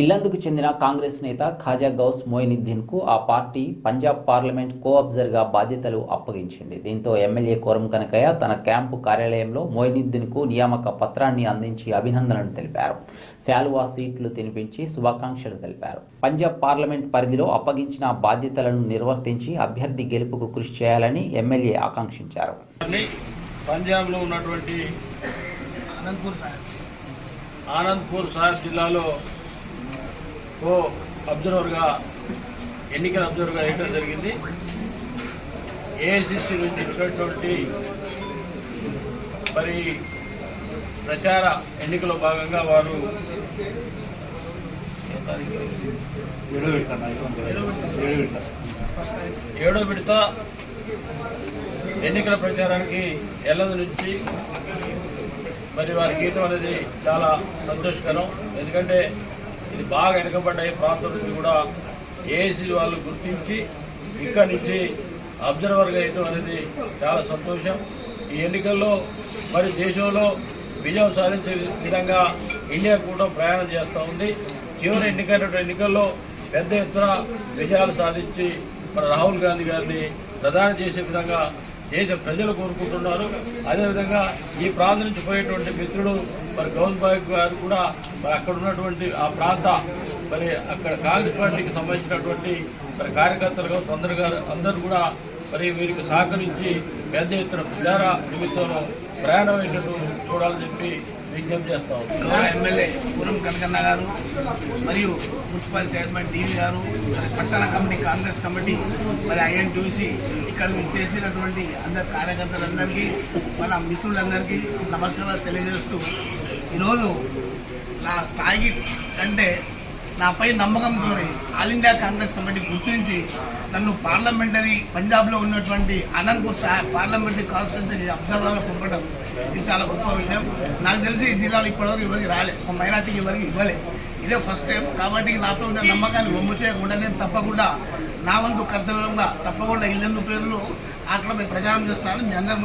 ఇల్లందుకు చెందిన కాంగ్రెస్ నేత ఖాజా గౌస్ మొయినుద్దీన్కు ఆ పార్టీ పంజాబ్ పార్లమెంట్ కో అబ్జర్గా బాధ్యతలు అప్పగించింది. దీంతో ఎమ్మెల్యే కోరం కనకయ్య తన క్యాంపు కార్యాలయంలో మొయినుద్దీన్కు నియామక పత్రాన్ని అందించి అభినందనలు తెలిపారు. శాలువా సీట్లు తినిపించి శుభాకాంక్షలు తెలిపారు. పంజాబ్ పార్లమెంట్ పరిధిలో అప్పగించిన బాధ్యతలను నిర్వర్తించి అభ్యర్థి గెలుపుకు కృషి చేయాలని ఎమ్మెల్యే ఆకాంక్షించారు. పంజాబ్లో ఉన్నటువంటి సాహెబ్ ఆనంద్పూర్ సాహెబ్ జిల్లాలో కో అబ్జర్వర్గా ఎన్నికల అబ్జర్వర్గా వేయడం జరిగింది. ఏఐసిసి నుంచి ఇచ్చినటువంటి మరి ప్రచార ఎన్నికలో భాగంగా వారు? ఏడో విడత ఎన్నికల ప్రచారానికి ఎల్లది నుంచి మరి వారి గీతం అనేది చాలా సంతోషకరం. ఎందుకంటే ఇది బాగా వెనుకబడ్డ ఈ ప్రాంతం నుంచి కూడా ఏఐసీ వాళ్ళు గుర్తించి ఇక్కడి నుంచి అబ్జర్వర్గా వేయడం అనేది చాలా సంతోషం. ఈ ఎన్నికల్లో మరి దేశంలో విజయం సాధించే విధంగా ఇండియా కూడా ప్రయాణం చేస్తూ ఉంది. చివరి ఎన్నికైనటువంటి ఎన్నికల్లో పెద్ద ఎత్తున విజయాలు సాధించి మన రాహుల్ గాంధీ గారిని ప్రధాని చేసే విధంగా దేశ ప్రజలు కోరుకుంటున్నారు. అదేవిధంగా ఈ ప్రాంతం నుంచి పోయేటువంటి మిత్రుడు మరి గౌన్ బాయ్ గారు కూడా మరి అక్కడ ఉన్నటువంటి ఆ ప్రాంత మరి అక్కడ కాంగ్రెస్ పార్టీకి సంబంధించినటువంటి మరి కార్యకర్తలు తొందరగా అందరు అందరూ కూడా మరి వీరికి సహకరించి పెద్ద ఎత్తున ప్రజారా నిమిత్తంలో ప్రయాణం అయినట్టు చూడాలని చెప్పి విజ్ఞప్తి చేస్తాం ఎమ్మెల్యే పూరం కనకన్న గారు మరియు మున్సిపల్ చైర్మన్ డివి గారు పట్టణ కమిటీ కాంగ్రెస్ కమిటీ మరి ఐఎన్టీసీ ఇక్కడ చేసినటువంటి అందరి కార్యకర్తలందరికీ మన మిత్రులందరికీ నమస్కారాలు తెలియజేస్తూ ఈరోజు నా స్థాయికి కంటే నాపై నమ్మకంతో ఆల్ ఇండియా కాంగ్రెస్ కమిటీ గుర్తించి నన్ను పార్లమెంటరీ పంజాబ్లో ఉన్నటువంటి అనంతపూర్ పార్లమెంటరీ కాన్స్టిట్యూన్సీ అబ్జర్వర్గా పంపడం ఇది చాలా గొప్ప విషయం. నాకు తెలిసి ఈ జిల్లాలో ఇప్పటివరకు ఎవరికి రాలే. ఒక మైనార్టీకి ఎవరికి ఇవ్వలే. ఇదే ఫస్ట్ టైం కాబట్టి నాతో ఉన్న నమ్మకాన్ని వమ్ము చేయకుండా నేను తప్పకుండా నా వంతు కర్తవ్యంగా తప్పకుండా ఇల్లెందు పేరులో అక్కడ మేము ప్రచారం చేస్తాను మీ అందరి ముందు